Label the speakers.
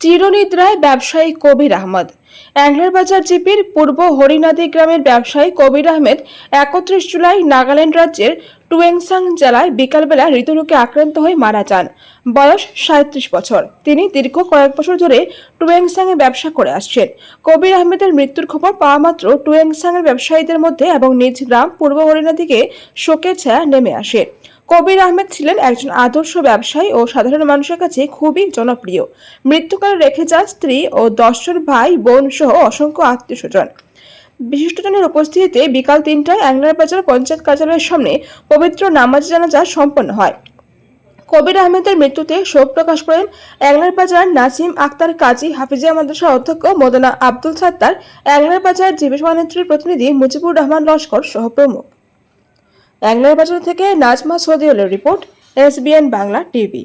Speaker 1: চিরনিদ্রায় ব্যবসায়ী কবির আহমদ। অ্যাংলারবাজার জিপির পূর্ব হরিনাদি গ্রামের ব্যবসায়ী কবির আহমেদ একত্রিশ জুলাই নাগাল্যান্ড রাজ্যের টুয়েংসাং জেলায় বিকালবেলা হৃদরোগে আক্রান্ত হয়ে মারা যান। বয়স সাঁত্রিশ বছর। তিনি দীর্ঘ কয়েক বছর ধরে টুয়েংসাংয়ে ব্যবসা করে আসছেন। কবির আহমেদের মৃত্যুর খবর পাওয়া মাত্র টুয়েংসাংয়ের ব্যবসায়ীদের মধ্যে এবং নিজ গ্রাম পূর্ব হরিনাদিকে শোকের ছায়া নেমে আসে। কবির আহমেদ ছিলেন একজন আদর্শ ব্যবসায়ী ও সাধারণ মানুষের কাছে খুবই জনপ্রিয়। মৃত্যুকালে রেখে যান স্ত্রী ও দশজন ভাই, বোন সহ অসংখ্য আত্মীয় স্বজন বিশিষ্টজনের উপস্থিতিতে বিকাল তিনটায় অ্যাংলার বাজার পঞ্চায়েত কার্যালয়ের সামনে পবিত্র নামাজ জানাজা সম্পন্ন হয়। কবির আহমেদের মৃত্যুতে শোক প্রকাশ করেন অ্যাংলার বাজার নাসিম আক্তার কাজী হাফিজিয়া মাদ্রাসার অধ্যক্ষ মোদানা আব্দুল সাত্তার। অ্যাংলার বাজার জীবিকা প্রতিনিধি মুজিবুর রহমান লস্কর সহ প্রমুখ। বাজার থেকে নাজমা সৌদিউলের রিপোর্ট এসবিএন বাংলা টিভি।